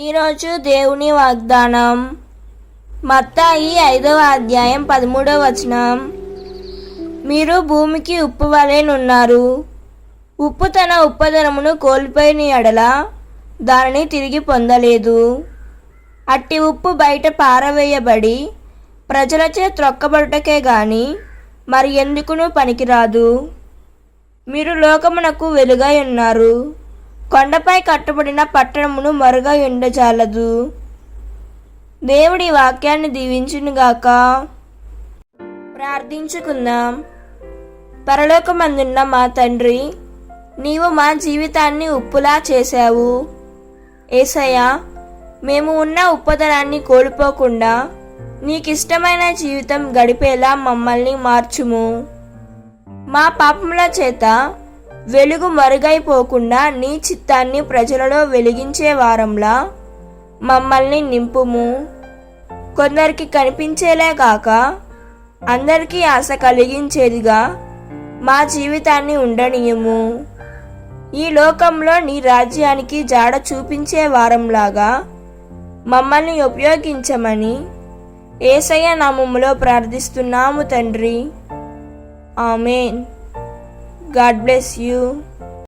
ఈరోజు దేవుని వాగ్దానం. మత్తాయి ఐదవ అధ్యాయం పదమూడవ వచనం. మీరు భూమికి ఉప్పు వలెనున్నారు ఉప్పు తన ఉప్పదనమును కోల్పోయిన ఎడల దానిని తిరిగి పొందలేదు. అట్టి ఉప్పు బయట పారవేయబడి ప్రజలచే త్రొక్కబడుటకే గాని మరి ఎందుకునూ పనికిరాదు. మీరు లోకమునకు వెలుగై ఉన్నారు. కొండపై కట్టబడిన పట్టణమును మరుగై ఉండజాలదు దేవుడి వాక్యాన్ని దీవించునుగాక. ప్రార్థించుకుందాం. పరలోకమందున్న మా తండ్రి నీవు మా జీవితాన్ని ఉప్పులా చేశావు. ఏసయ్యా మేము ఉన్న ఉప్పదనాన్ని కోల్పోకుండా నీకిష్టమైన జీవితం గడిపేలా మమ్మల్ని మార్చుము. మా పాపముల చేత వెలుగు మరుగైపోకుండా నీ చిత్తాన్ని ప్రజలలో వెలిగించే వారంలా మమ్మల్ని నింపుము. కొందరికి కనిపించేలే కాక అందరికీ ఆశ కలిగించేదిగా మా జీవితాన్ని ఉండనీయము. ఈ లోకంలో నీ రాజ్యానికి జాడ చూపించే వారంలాగా మమ్మల్ని ఉపయోగించమని ఏసయ్య నామములో ప్రార్థిస్తున్నాము తండ్రి. ఆమెన్. God bless you.